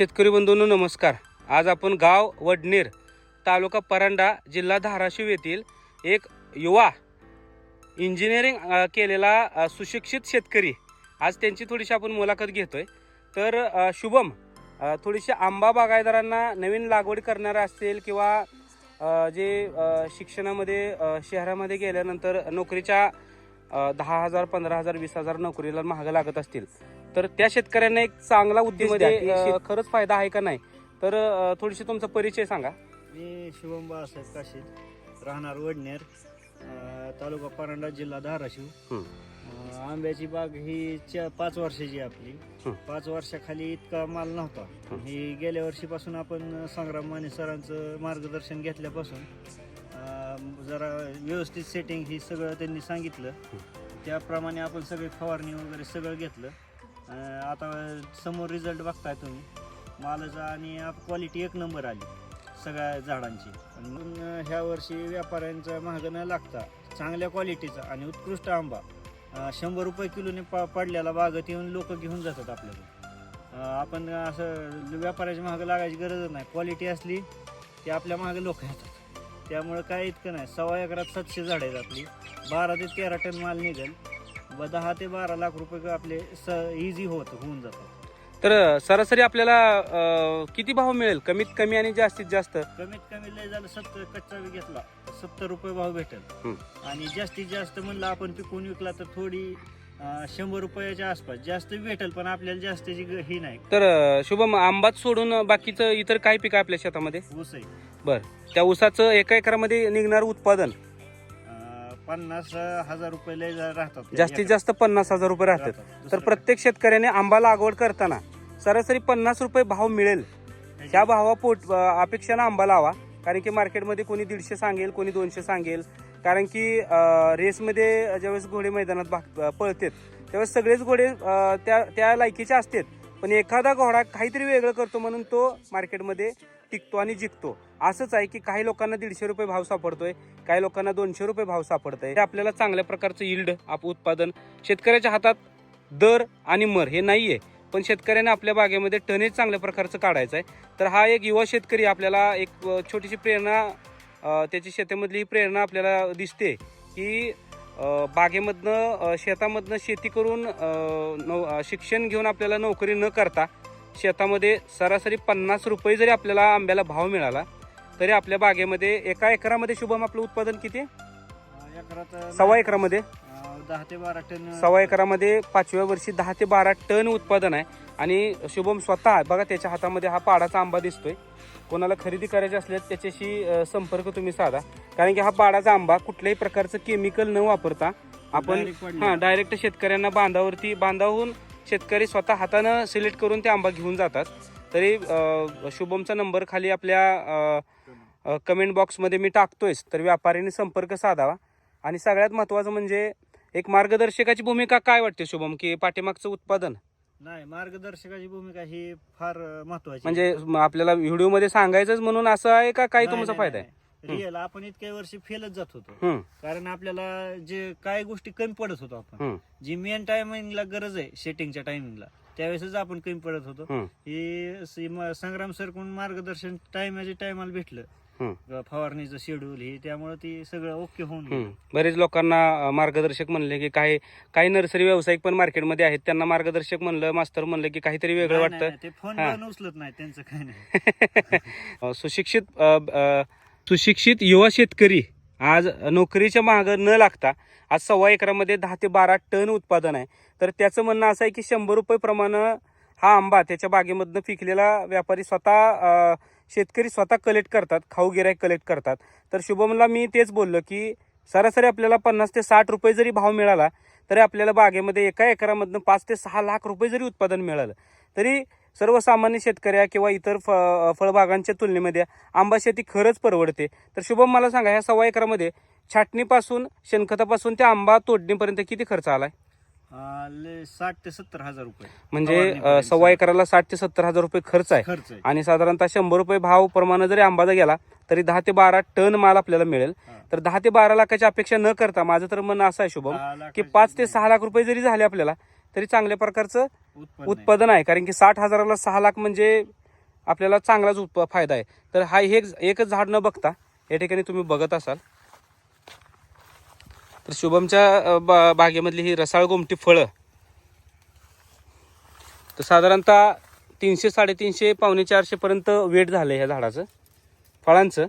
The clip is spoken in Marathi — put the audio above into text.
शेतकरी बंधूंनो नमस्कार. आज आपण गाव वडनेर तालुका परांडा जिल्हा धाराशिव येथील एक युवा इंजिनिअरिंग केलेला सुशिक्षित शेतकरी. आज त्यांची थोडीशी आपण मुलाखत घेतोय. तर शुभम थोडीशी आंबा बागायदारांना नवीन लागवड करणारा असतील किंवा जे शिक्षणामध्ये शहरामध्ये गेल्यानंतर नोकरीच्या दहा हजार पंधरा हजार वीस हजार नोकरीला महाग लागत असतील. तर त्या शेतकऱ्यांना एक चांगला उद्योगमध्ये खरंच फायदा आहे का नाही? तर थोडीशी तुमचा परिचय सांगा. मी शिवम बाळासाहेब काशीद राहणार वडनेर तालुका परांडा जिल्हा धाराशिव. आंब्याची बाग ही च्या पाच वर्षाची आहे आपली. पाच वर्षाखाली इतका माल नव्हता. हं. ही गेल्या वर्षीपासून आपण संग्राम माने सरांचं मार्गदर्शन घेतल्यापासून जरा व्यवस्थित सेटिंग ही सगळं त्यांनी सांगितलं. त्याप्रमाणे आपण सगळे फवारणी वगैरे सगळं घेतलं. अं, आता समोर रिझल्ट बघताय तुम्ही. मालाचा आणि क्वालिटी एक नंबर आली सगळ्या झाडांची. आणि म्हणून अं, ह्या वर्षी व्यापाऱ्यांचा महाग न लागता चांगल्या क्वालिटीचा आणि उत्कृष्ट आंबा अं, शंभर रुपये किलोने प पडलेला बागत येऊन लोक घेऊन जातात आपल्याला अं, आपण असं व्यापाऱ्याच्या महाग लागायची गरजच नाही. क्वालिटी असली की आपल्या मागे लोक येतात. त्यामुळे काय इतकं नाही. सव्वा एकरात सातशे झाडं आहेत आपली. बारा ते तेरा टन माल निघेल. व दहा ते बारा लाख रुपये आपले स इझी होत होऊन जातात तर सरासरी आपल्याला अ, किती भाव मिळेल? कमीत कमी आणि जास्तीत जास्त? कमीत कमी लय झालं सत्तर कच्चा बी घेतला तर सत्तर रुपये भाव भेटेल. हं. आणि जास्तीत जास्त म्हणलं आपण पिकून विकला तर थोडी अं, शंभर रुपयाच्या आसपास जास्त भेटेल पण आपल्याला जास्तीची ग- ही नाही. तर अ, शुभम आंबाच सोडून बाकीचं इतर काय पीक आहे आपल्या शेतामध्ये? ऊस आहे. बर. त्या ऊसाचं एका एकरामध्ये निघणारं उत्पादन? पन्नास हजार रुपये लय जा- राहतात जास्तीत जास्त पन्नास हजार रुपये राहतात. तर दुसरं प्रत्येक शेतकऱ्याने आंबा लागवड करताना सरासरी पन्नास रुपये भाव मिळेल? ह्या भावापोट अ, अपेक्षानं आंबा लावा. कारण की मार्केटमध्ये कोणी दीडशे सांगेल कोणी दोनशे सांगेल. कारण की अ, रेसमध्ये ज्यावेळेस घोडे मैदानात भाग अ, पळतात त्यावेळेस सगळेच घोडे अ, त्या त्या लायकीचे असतात. पण एखादा घोडा काहीतरी वेगळं करतो म्हणून तो मार्केटमध्ये टिकतो आणि जिंकतो. असंच आहे की काही लोकांना दीडशे रुपये भाव सापडतोय काही लोकांना दोनशे रुपये भाव सापडतोय. हे आपल्याला चांगल्या प्रकारचं इल्ड आप उत्पादन शेतकऱ्याच्या हातात दर आणि मर हे नाहीये. पण शेतकऱ्याने आपल्या बागेमध्ये टनेज चांगल्या प्रकारचं काढायचं आहे. तर हा एक युवा शेतकरी आपल्याला एक छोटीशी प्रेरणा त्याची शेतामधली ही प्रेरणा आपल्याला दिसते की बागेमधनं शेतामधनं शेती करून नौ शिक्षण घेऊन आपल्याला नोकरी न करता शेतामध्ये सरासरी पन्नास रुपये जरी आपल्याला आंब्याला भाव मिळाला तरी आपल्या बागेमध्ये एका एकरामध्ये शुभम आपलं उत्पादन किती एकरात सव्वा एकरामध्ये? दहा ते बारा टन सव्वा एकरामध्ये पाचव्या वर्षी दहा ते बारा टन उत्पादन आहे. आणि शुभम स्वतः बघा त्याच्या हातामध्ये हा पाडाचा आंबा दिसतोय. कोणाला खरेदी करायची असल्यास त्याच्याशी संपर्क तुम्ही साधा. कारण की हा पाडाचा आंबा कुठल्याही प्रकारचं केमिकल न वापरता आपण. हा डायरेक्ट शेतकऱ्यांना बांधावरती बांधावून शेतकरी स्वतः हातानं सिलेक्ट करून ते आंबा घेऊन जातात. तरी शुभमचा नंबर खाली आपल्या कमेंट बॉक्समध्ये मी टाकतोयच तर व्यापाऱ्यांनी संपर्क साधावा. आणि सगळ्यात महत्त्वाचं म्हणजे एक मार्गदर्शकाची भूमिका काय वाटते शुभम की पाठीमागचं उत्पादन? नाही मार्गदर्शकाची भूमिका ही फार महत्वाची म्हणजे आपल्याला व्हिडिओमध्ये सांगायचंच म्हणून असं आहे का? काही तुमचा फायदा आहे? रिअल आपण इतक्या वर्षी फेलच जात होतो. कारण आपल्याला जे काय गोष्टी कमी पडत होतो आपण जी मेन टायमिंगला गरज आहे सेटिंगच्या टायमिंगला त्यावेळेसच आपण कमी पडत होतो. हे संग्राम सर कोण मार्गदर्शन टायमाच्या टायमाला भेटलं हम्म, फवारणीचं शेड्यूल हे त्यामुळे ती सगळं ओके होऊन गेलं. बरेच लोकांना मार्गदर्शक म्हणले की काही काही नर्सरी व्यावसायिक पण मार्केटमध्ये आहेत. त्यांना मार्गदर्शक म्हणलं मास्तर म्हणलं की काहीतरी वेगळं नाही, वाटतं. नाही, ते फोन हा. पण उचलत नाही त्यांचं काय नाही. अ, सुशिक्षित अ, अ, सुशिक्षित युवा शेतकरी आज नोकरीच्या मागं न लागता आज सव्वा एकरामध्ये दहा ते बारा टन उत्पादन आहे. तर त्याचं म्हणणं असं आहे की शंभर रुपये प्रमाणे हा आंबा त्याच्या बागेमधनं पिकलेला व्यापारी स्वतः अ, शेतकरी स्वतः कलेक्ट करतात खाऊ गिरायक कलेक्ट करतात. तर शुभमला मी तेच बोललो की सरासरी आपल्याला पन्नास ते साठ रुपये जरी भाव मिळाला तरी आपल्याला बागेमध्ये एका एकरामधनं पाच ते सहा लाख रुपये जरी उत्पादन मिळालं तरी सर्वसामान्य शेतकऱ्या किंवा इतर फ फळबागांच्या तुलनेमध्ये आंबा शेती खरंच परवडते. तर शुभम मला सांगा ह्या सव्वा एकरामध्ये छाटणीपासून शेणखतापासून ते आंबा तोडणीपर्यंत किती खर्च आला आहे साठ ते सत्तर हजार रुपये. म्हणजे सव्वा एकराला साठ ते सत्तर हजार रुपये खर्च आहे. खर्च आहे. आणि साधारणतः शंभर रुपये भाव प्रमाणे जरी आंबाचा गेला तरी दहा ते बारा टन माल आपल्याला मिळेल. हा. तर दहा ते बारा लाखाची अपेक्षा न करता माझं तर म्हणणं असं आहे शुभम दहा की पाच ते. सहा लाख रुपये जरी झाले आपल्याला तरी चांगल्या प्रकारचं उत्पन्न आहे. उत्पादन आहे. कारण की साठ हजाराला सहा लाख म्हणजे आपल्याला चांगलाच फायदा आहे. तर हा हे एकच झाड न बघता या ठिकाणी तुम्ही बघत असाल. तर शुभमच्या बा बागेमधली ही रसाळ गोमटी फळं. तर साधारणतः तीनशे साडेतीनशे पावणे चारशेपर्यंत वेट झालं ह्या झाडाचं फळांचं.